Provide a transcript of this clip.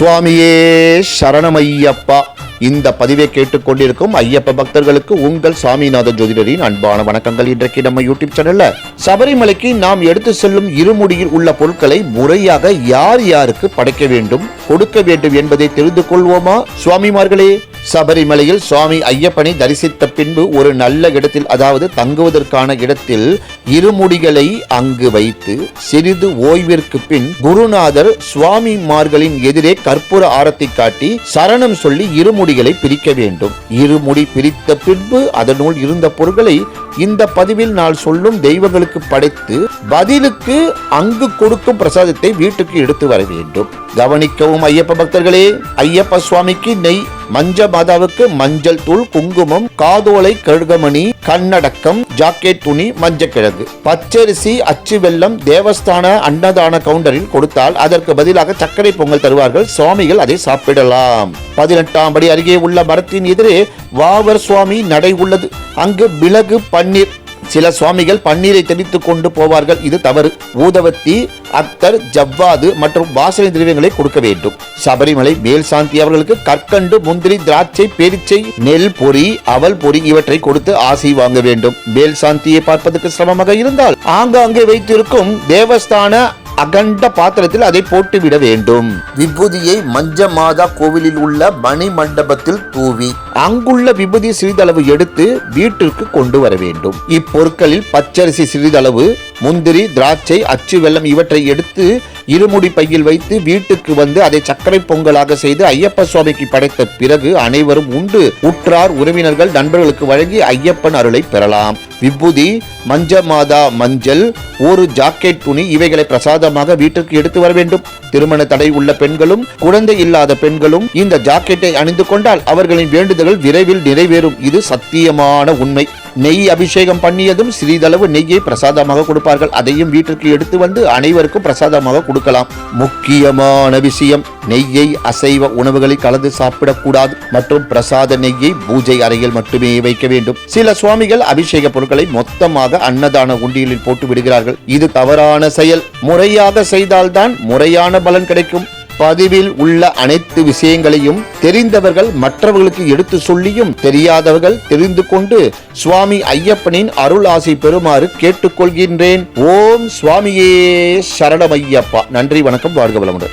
சுவாமியே சரணமையப்பா. இந்த பதிவை கேட்டுக்கொண்டிருக்கும் ஐயப்ப பக்தர்களுக்கு உங்கள் சாமிநாதன் ஜோதிடரின் அன்பான வணக்கங்கள் இன்றைக்கு நம்ம யூடியூப் சேனல்ல. சபரிமலைக்கு நாம் எடுத்து செல்லும் இருமுடியில் உள்ள பொருட்களை முறையாக யார் யாருக்கு படைக்க வேண்டும் கொடுக்க வேண்டும் என்பதை தெரிந்து கொள்வோமா? சுவாமிமார்களே சபரிமலையில் சுவாமி ஐயப்பனை தரிசித்த பின்பு ஒரு நல்ல இடத்தில் அதாவது தங்குவதற்கான இடத்தில் இருமுடிகளை அங்கு வைத்து சிறிது ஓய்விற்கு பின் குருநாதர் சுவாமிமார்களின் எதிரே கற்பூர ஆரத்தை காட்டி சரணம் சொல்லி இருமுடிகளை பிரிக்க வேண்டும். இருமுடி பிரித்த பின்பு அதனுள் இருந்த பொருட்களை இந்த பதிவில் நான் சொல்லும் தெய்வங்களுக்கு படைத்து பதிலுக்கு அங்கு கொடுக்கும் பிரசாதத்தை வீட்டுக்கு எடுத்து வர வேண்டும். கவனிக்கவும் ஐயப்ப பக்தர்களே ஐயப்ப சுவாமிக்கு நெய் மஞ்ச மாதாவுக்கு மஞ்சள் தூள் குங்குமம் காதோலை கழுகமணி கண்ணடக்கம் ஜாக்கெட் துணி மஞ்சக்கிழங்கு. பச்சரிசி அச்சு வெள்ளம் தேவஸ்தான அன்னதான கவுண்டரில் கொடுத்தால் அதற்கு பதிலாக சர்க்கரை பொங்கல் தருவார்கள். சுவாமிகள் அதை சாப்பிடலாம். பதினெட்டாம் படி அருகே உள்ள மரத்தின் எதிரே வாவர் சுவாமி நடை உள்ளது. அங்கு மிளகு பன்னீர் சில சுவாமிகள் பன்னீரை தெளித்து கொண்டு போவார்கள். இது தவறு. ஊதவத்தி அத்தர் ஜவ்வாது மற்றும் வாசனை திரவியங்களை கொடுக்க வேண்டும். சபரிமலை மேல் சாந்தி அவர்களுக்கு கற்கண்டு முந்திரி திராட்சை பெரிச்சை நெல் பொறி அவல் பொறி இவற்றை கொடுத்து ஆசை வாங்க வேண்டும். மேல் சாந்தியை பார்ப்பதற்கு சிரமமாக இருந்தால் ஆங்காங்கே வைத்திருக்கும் தேவஸ்தான அகண்ட பாத்திரத்தில் அதை போட்டு விட வேண்டும். விபூதியை மஞ்ச மாதா கோவிலில் உள்ள மணி மண்டபத்தில் தூவி அங்குள்ள விபூதி சிறிதளவு எடுத்து வீட்டிற்கு கொண்டு வர வேண்டும். இப்பொருட்களில் பச்சரிசி சிறிதளவு முந்திரி திராட்சை அச்சு வெல்லம் இவற்றை எடுத்து இருமுடி பையில் வைத்து வீட்டுக்கு வந்து அதை சர்க்கரை பொங்கலாக செய்து ஐயப்ப சுவாமிக்கு படைத்த பிறகு அனைவரும் உண்டு. உற்றார் உறவினர்கள் நண்பர்களுக்கு வழங்கி ஐயப்பன் அருளை பெறலாம். விபூதி மஞ்ச மாதா மஞ்சள் ஒரு ஜாக்கெட் துணி இவைகளை பிரசாதமாக வீட்டிற்கு எடுத்து வர வேண்டும். திருமண தடை உள்ள பெண்களும் குழந்தை இல்லாத பெண்களும் இந்த ஜாக்கெட்டை அணிந்து கொண்டால் அவர்களின் வேண்டுதல்கள் விரைவில் நிறைவேறும். இது சத்தியமான உண்மை. நெய் அபிஷேகம் பண்ணியதும் சிறிதளவு நெய்யை பிரசாதமாக கொடுப்பார்கள். அதையும் வீட்டிற்கு எடுத்து வந்து அனைவருக்கும் பிரசாதமாக கொடுக்கலாம். முக்கியமான விஷயம் நெய்யை அசைவ உணவுகளில் கலந்து சாப்பிடக்கூடாது மற்றும் பிரசாத நெய்யை பூஜை அறையில் மட்டுமே வைக்க வேண்டும். சில சுவாமிகள் அபிஷேக பொருட்களை மொத்தமாக அன்னதான உண்டியலில் போட்டு விடுகிறார்கள். இது தவறான செயல். முறையாக செய்தால்தான் முறையான பலன் கிடைக்கும். பதிவில் உள்ள அனைத்து விஷயங்களையும் தெரிந்தவர்கள் மற்றவர்களுக்கு எடுத்து சொல்லியும் தெரியாதவர்கள் தெரிந்து கொண்டு சுவாமி ஐயப்பனின் அருள் ஆசை பெறுமாறு கேட்டுக்கொள்கின்றேன். ஓம் சுவாமியே சரணமையப்பா. நன்றி வணக்கம் வாழ்க வளமுடன்.